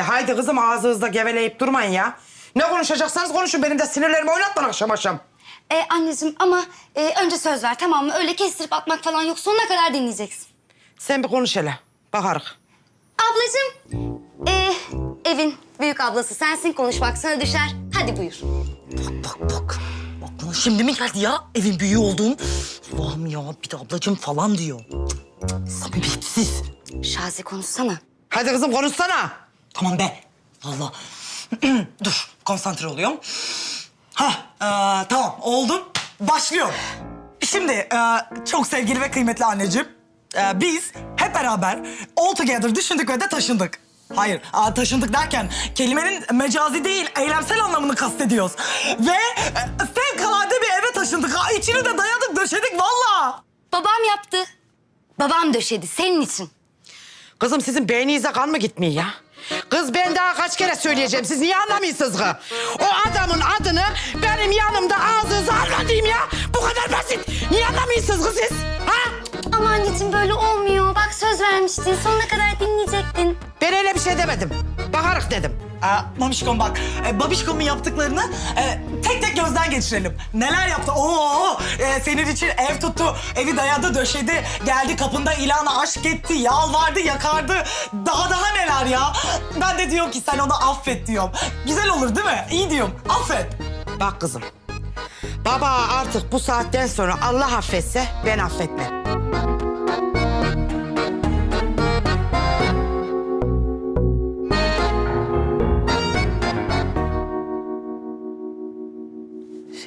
E haydi kızım ağzınızda geveleyip durmayın ya. Ne konuşacaksanız konuşun. Benim de sinirlerimi oynatma akşam akşam. E, anneciğim ama e, önce söz ver tamam mı? Öyle kestirip atmak falan yok. Sonuna kadar dinleyeceksin. Sen bir konuş hele. Bakarık. Ablacığım, e, evin büyük ablası sensin. Konuşmak sana düşer. Hadi buyur. Bak bak. Aklına şimdi mi geldi ya evin büyüğü olduğum? Allah'ım ya bir de ablacığım falan diyor. Cık, cık, Samimiyetsiz. Şazi konuşsana. Hadi kızım konuşsana. Tamam be. Vallahi. Dur konsantre oluyorum. Ha e, tamam oldum. Başlıyorum. Şimdi e, çok sevgili ve kıymetli anneciğim. e, biz hep beraber all together düşündük ve de taşındık. Hayır, aa, taşındık derken kelimenin mecazi değil, eylemsel anlamını kastediyoruz. Ve e, fevkalade bir eve taşındık. Ha, içini de dayadık, döşedik vallahi. Babam yaptı. Babam döşedi senin için. Kızım sizin beyninize kan mı gitmiyor ya? Kız ben daha kaç kere söyleyeceğim. Siz niye anlamıyorsunuz ki? O adamın adını benim yanımda ağzınıza anlatayım ya. Bu kadar basit. Niye anlamıyorsunuz kız siz? Ha? Ama anneciğim böyle olmuyor. Bak söz vermiştin. Sonuna kadar dinleyecektin. Ben öyle bir şey demedim. Bakarık dedim. Aa, Mamişkom bak, e, Babişkom'un yaptıklarını e, tek tek gözden geçirelim. Neler yaptı? Oo, e, senin için ev tuttu, evi dayadı, döşedi, geldi kapında ilana aşk etti, yalvardı, yakardı. Daha daha neler ya? Ben de diyorum ki sen onu affet diyorum. Güzel olur değil mi? İyi diyorum, affet. Bak kızım. Baba artık bu saatten sonra Allah affetse ben affetmem.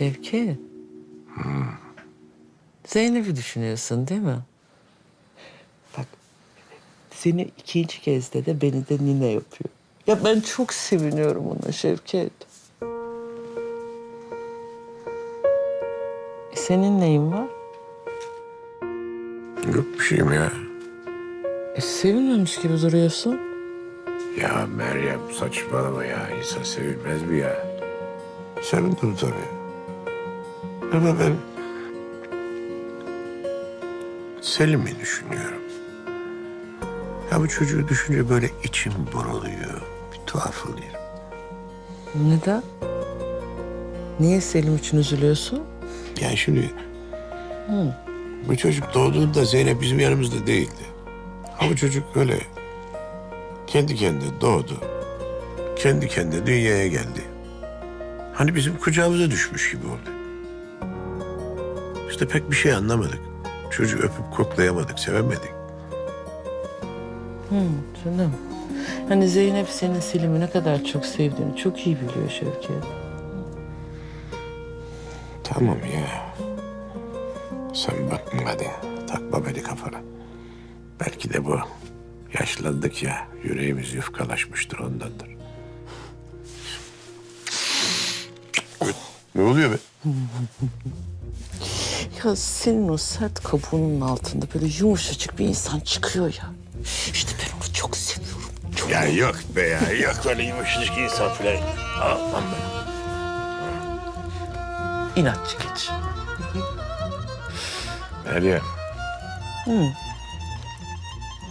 Şevki. Zeynep'i düşünüyorsun değil mi? Bak seni ikinci kez de de beni de nine yapıyor. Ya ben çok seviniyorum ona Şevket. E, senin neyin var? Yok bir şeyim ya. E, sevinmemiş gibi duruyorsun. Ya Meryem saçmalama ya. İnsan sevilmez mi ya? Sevindim tabii. Ama ben... Selim'i düşünüyorum. Ya bu çocuğu düşünce böyle içim buruluyor. Bir tuhaf oluyor. Neden? Niye Selim için üzülüyorsun? Yani şimdi... Bu çocuk doğduğunda Zeynep bizim yanımızda değildi. Ha bu çocuk öyle kendi kendine doğdu. Kendi kendine dünyaya geldi. Hani bizim kucağımıza düşmüş gibi oldu. İşte pek bir şey anlamadık. Çocuğu öpüp koklayamadık, sevemedik. Canım. Hani Zeynep senin Selim'i ne kadar çok sevdiğini çok iyi biliyor Şevket. Tamam ya. Sen bakma hadi. Takma beni kafana. Belki de bu. Yaşlandık ya. Yüreğimiz yufkalaşmıştır ondandır. Ne oluyor be? Ya senin o sert kabuğunun altında böyle yumuşacık bir insan çıkıyor ya. İşte ben onu çok seviyorum. Çok. Ya yok be ya. Yok öyle yumuşacık insan falan. Aman be. İnatçı geç. Meryem.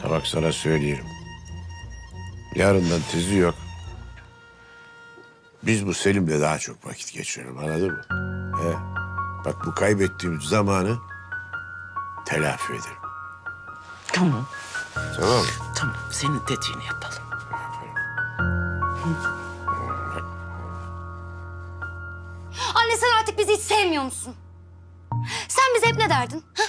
Ha bak sana söyleyeyim. Yarından tezi yok. Biz bu Selim'le daha çok vakit geçirelim anladın mı? He. Bak bu kaybettiğimiz zamanı telafi edelim. Tamam. Tamam mı? Tamam. Senin dediğini yapalım. Anne sen artık bizi hiç sevmiyor musun? Sen bize hep ne derdin? Ha?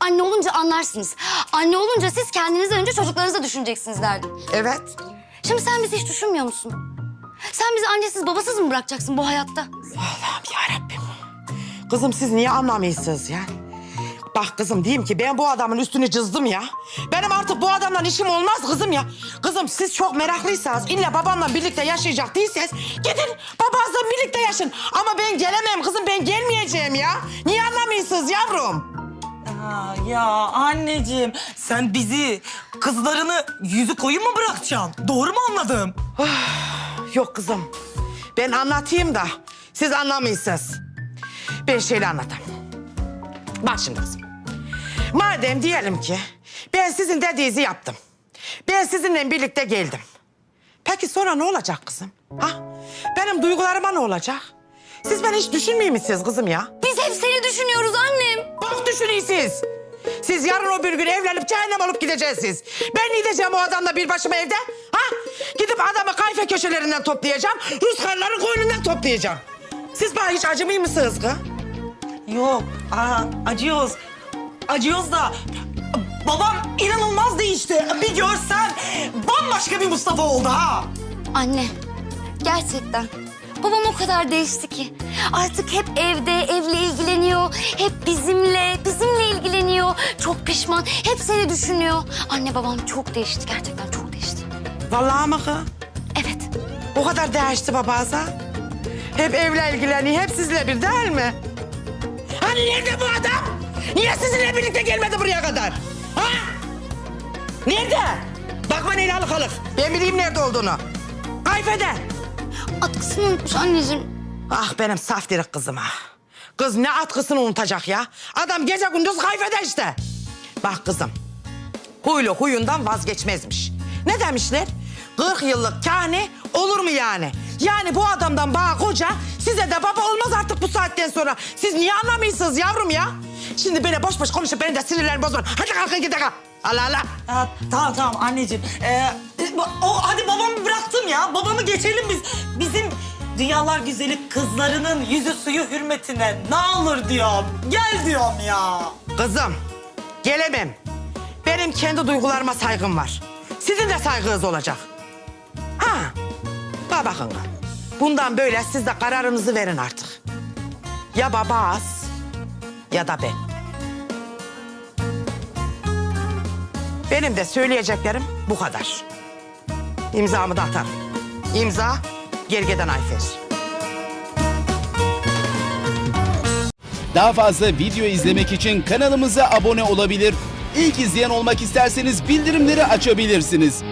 Anne olunca anlarsınız. Anne olunca siz kendinizden önce çocuklarınızı düşüneceksiniz derdin. Evet. Şimdi sen bizi hiç düşünmüyor musun? Sen bizi annesiz babasız mı bırakacaksın bu hayatta? Allah'ım yarabbim. Kızım siz niye anlamıyorsunuz ya? Bak kızım diyeyim ki ben bu adamın üstünü cızdım ya. Benim artık bu adamla işim olmaz kızım ya. Kızım siz çok meraklıysanız illa babamla birlikte yaşayacak değilseniz gidin babanızla birlikte yaşın. Ama ben gelemem kızım ben gelmeyeceğim ya. Niye anlamıyorsunuz yavrum? Aa, ya anneciğim sen bizi kızlarını yüzü koyu mu bırakacaksın? Doğru mu anladım? Yok kızım. Ben anlatayım da siz anlamıyorsunuz. Ben şöyle anlatayım. Bak şimdi kızım. Madem diyelim ki ben sizin dediğinizi yaptım. Ben sizinle birlikte geldim. Peki sonra ne olacak kızım? Ha? Benim duygularıma ne olacak? Siz beni hiç düşünmüyor musunuz kızım ya? Biz hep seni düşünüyoruz annem. Bak düşünüyorsunuz. Siz yarın o bir gün evlenip cehennem olup gideceksiniz. Ben ne diyeceğim o adamla bir başıma evde? Ha? Gidip adamı kayfe köşelerinden toplayacağım. Rus karıların koynundan toplayacağım. Siz bana hiç acımıyor musunuz kız? Yok, aa, acıyoruz. Acıyoruz da babam inanılmaz değişti. Bir görsen bambaşka bir Mustafa oldu ha. Anne, gerçekten. Babam o kadar değişti ki. Artık hep evde, evle ilgileniyor. Hep bizimle, bizimle ilgileniyor. Çok pişman, hep seni düşünüyor. Anne babam çok değişti, gerçekten çok değişti. Vallahi mı kız? Evet, O kadar değişti babası. Hep evle ilgileniyor, hep sizle bir değil mi? Hani nerede bu adam? Niye sizinle birlikte gelmedi buraya kadar? Ha? Nerede? Bakma Neylalı kalık. Ben bileyim nerede olduğunu. Kayfede. atkısını unutmuş anneciğim. Ah benim saf dirik kızım ha. Kız ne atkısını unutacak ya? Adam gece gündüz kayfede işte. Bak kızım. Huylu huyundan vazgeçmezmiş. Ne demişler? 40 yıllık kâhne olur mu yani? Yani bu adamdan bana koca, size de baba olmaz artık bu saatten sonra. Siz niye anlamıyorsunuz yavrum ya? Şimdi böyle boş boş konuşup benim de sinirlerimi bozmayın. Hadi kalkın gidelim. Allah Allah. Ha, tamam tamam anneciğim. Ee, o hadi babamı bıraktım ya. Babamı geçelim biz. Bizim dünyalar güzeli kızlarının yüzü suyu hürmetine ne olur diyorum. Gel diyorum ya. Kızım, gelemem. Benim kendi duygularıma saygım var. Sizin de saygınız olacak. Ha, bak bakın. Bundan böyle siz de kararınızı verin artık. Ya baba az ya da ben. Benim de söyleyeceklerim bu kadar. İmzamı da atarım. İmza Gergedan Ayfer. Daha fazla video izlemek için kanalımıza abone olabilir. İlk izleyen olmak isterseniz bildirimleri açabilirsiniz.